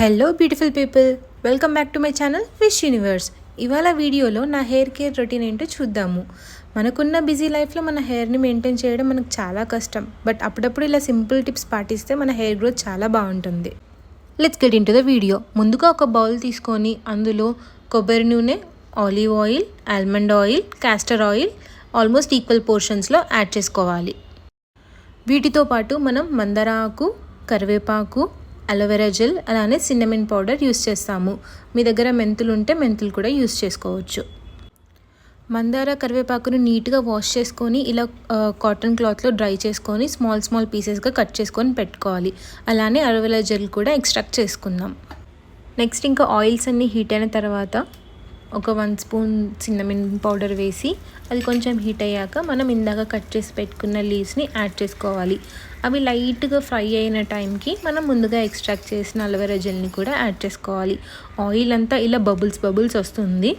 Hello beautiful people welcome back to my channel wish universe ఇవాళ వీడియోలో నా hair care routine ఏంటో చూద్దాము. మనకున్న బిజీ లైఫ్లో మన హెయిర్ని మెయింటైన్ చేయడం మనకు చాలా కష్టం. బట్ అప్పుడప్పుడు ఇలా సింపుల్ టిప్స్ పాటిస్తే మన హెయిర్ గ్రోత్ చాలా బాగుంటుంది. Let's get into the video ముందుగా ఒక బౌల్ తీసుకొని అందులో కొబ్బరి నూనె olive oil almond oil castor oil almost equal పోర్షన్స్లో add చేసుకోవాలి. వీటితో పాటు మనం మందార ఆకు కరివేపాకు అలోవెరా జెల్ అలానే సిన్నమిన్ పౌడర్ యూస్ చేస్తాము. మీ దగ్గర మెంతులు ఉంటే మెంతులు కూడా యూస్ చేసుకోవచ్చు. మందార కరివేపాకును నీట్గా వాష్ చేసుకొని ఇలా కాటన్ క్లాత్లో డ్రై చేసుకొని స్మాల్ స్మాల్ పీసెస్గా కట్ చేసుకొని పెట్టుకోవాలి. అలానే అలోవెరా జెల్ కూడా ఎక్స్ట్రాక్ట్ చేసుకుందాం. నెక్స్ట్ ఇంకా ఆయిల్స్ అన్నీ హీట్ అయిన తర్వాత ఒక వన్ స్పూన్ సిన్నమిన్ పౌడర్ వేసి అది కొంచెం హీట్ అయ్యాక మనం ఇందాక కట్ చేసి పెట్టుకున్న లీవ్స్ని యాడ్ చేసుకోవాలి. అవి లైట్గా ఫ్రై అయిన టైంకి మనం ముందుగా ఎక్స్ట్రాక్ట్ చేసిన అలోవెరా జెల్ని కూడా యాడ్ చేసుకోవాలి. ఆయిల్ అంతా ఇలా బబుల్స్ బబుల్స్ వస్తుంది.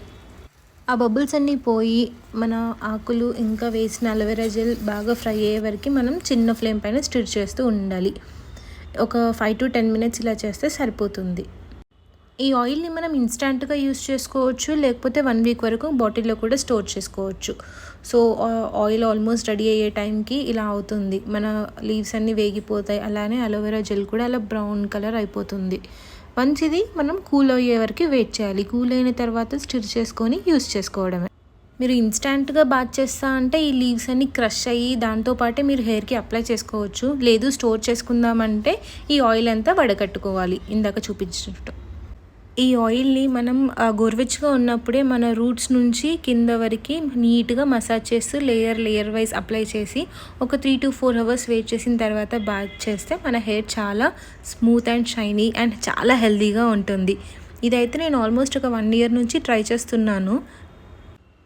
ఆ బబుల్స్ అన్నీ పోయి మన ఆకులు ఇంకా వేసిన అలోవెరా జెల్ బాగా ఫ్రై అయ్యే వరకు మనం చిన్న ఫ్లేమ్ పైన స్టిర్ చేస్తూ ఉండాలి. ఒక ఫైవ్ టు టెన్ మినిట్స్ ఇలా చేస్తే సరిపోతుంది. ఈ ఆయిల్ని మనం ఇన్స్టాంట్గా యూస్ చేసుకోవచ్చు లేకపోతే వన్ వీక్ వరకు బాటిల్లో కూడా స్టోర్ చేసుకోవచ్చు. సో ఆయిల్ ఆల్మోస్ట్ రెడీ అయ్యే టైంకి ఇలా అవుతుంది. మన లీవ్స్ అన్నీ వేగిపోతాయి. అలానే అలోవెరా జెల్ కూడా అలా బ్రౌన్ కలర్ అయిపోతుంది. వన్స్ ఇది మనం కూల్ అయ్యే వరకు వెయిట్ చేయాలి. కూల్ అయిన తర్వాత స్టిర్ చేసుకొని యూస్ చేసుకోవడమే. మీరు ఇన్స్టాంట్గా బాత్ చేస్తా అంటే ఈ లీవ్స్ అన్ని క్రష్ అయ్యి దాంతోపాటే మీరు హెయిర్కి అప్లై చేసుకోవచ్చు. లేదు స్టోర్ చేసుకుందామంటే ఈ ఆయిల్ అంతా వడకట్టుకోవాలి. ఇందాక చూపించినట్టు. ఈ ఆయిల్ని మనం ఆ, గోరువెచ్చగా ఉన్నప్పుడే మన రూట్స్ నుంచి కింద వరకు నీట్గా మసాజ్ చేస్తూ లేయర్ లేయర్ వైజ్ అప్లై చేసి ఒక three to four hours wait చేసిన తర్వాత బాత్ చేస్తే మన హెయిర్ చాలా స్మూత్ అండ్ షైనీ అండ్ చాలా హెల్తీగా ఉంటుంది. ఇదైతే నేను ఆల్మోస్ట్ ఒక వన్ ఇయర్ నుంచి ట్రై చేస్తున్నాను.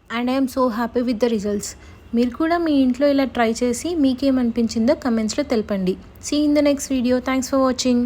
And I'm so happy with the results. మీరు కూడా మీ ఇంట్లో ఇలా ట్రై చేసి మీకేమనిపించిందో కమెంట్స్లో తెలపండి. See in the next video thanks for watching